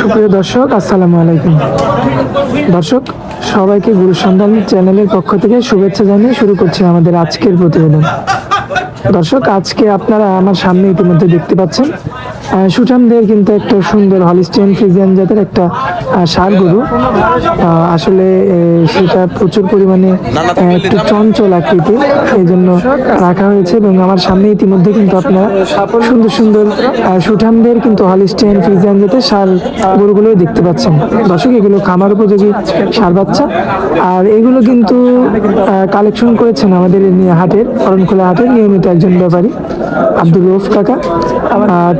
সুপ্রিয় দর্শক, আসসালামু আলাইকুম। দর্শক, সবাইকে গুরুসন্ধান চ্যানেলের পক্ষ থেকে শুভেচ্ছা জানিয়ে শুরু করছি আমাদের আজকের প্রতিবেদন। দর্শক, আজকে আপনারা আমার সামনে ইতিমধ্যে দেখতে পাচ্ছেন সুঠামদের কিন্তু একটা সুন্দর হলিস্টিয়ান ফ্রিজিয়ান জাতের একটা সার গরু। আসলে সেটা প্রচুর পরিমাণে একটু চঞ্চল আকৃতির এই জন্য রাখা হয়েছে এবং আমার সামনে ইতিমধ্যে কিন্তু আপনারা সুন্দর সুন্দর সুঠামদের কিন্তু হলিস্টিয়ান ফ্রিজিয়ান জাতের ষাঁড় গরুগুলোই দেখতে পাচ্ছেন। দর্শক, এগুলো খামার উপযোগী সার বাচ্চা। আর এগুলো কিন্তু কালেকশন করেছেন আমাদের হাটের, অরণখোলা হাটের নিয়মিত একজন ব্যাপারী। আব্দুল রৌফ কাকা।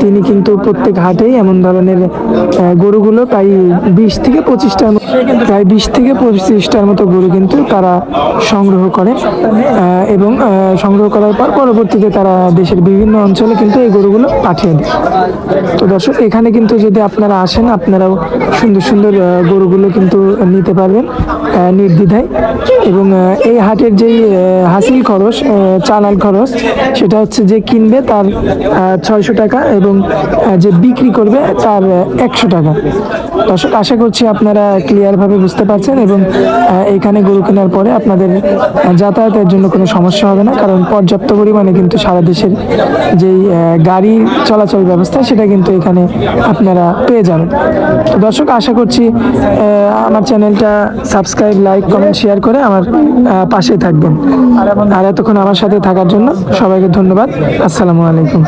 তিনি কিন্তু প্রত্যেক হাটেই এমন ধরনের গরুগুলো প্রায় বিশ থেকে পঁচিশটার প্রায় বিশ থেকে পঁচিশটার মতো গরু কিন্তু তারা সংগ্রহ করে। এবং সংগ্রহ করার পর পরবর্তীতে তারা দেশের বিভিন্ন অঞ্চলে কিন্তু এই গরুগুলো পাঠিয়ে দেয়। তো দর্শক, এখানে কিন্তু যদি আপনারা আসেন, আপনারাও সুন্দর সুন্দর গরুগুলো কিন্তু নিতে পারবেন নির্দ্বিধায়। এবং এই হাটের যেই হাসিল খরচ চালান খরচ, সেটা হচ্ছে যে কিনবে তার ছয়শো টাকা এবং যে বিক্রি করবে তার একশো টাকা। দর্শক, আশা করছি আপনারা ক্লিয়ারভাবে বুঝতে পারছেন এবং এখানে গরু কেনার পরে আপনাদের যাতায়াতের জন্য কোনো সমস্যা হবে না, কারণ পর্যাপ্ত পরিমাণে কিন্তু সারা দেশের যেই গাড়ি চলাচল ব্যবস্থা সেটা কিন্তু এখানে আপনারা পেয়ে যাবেন। দর্শক, আশা করছি আমার চ্যানেলটা সাবস্ক্রাইব লাইক কমেন্ট শেয়ার করে আমার পাশে থাকবেন। আর এতক্ষণ আমার সাথে থাকার জন্য সবাইকে ধন্যবাদ। আসসালামু আলাইকুম।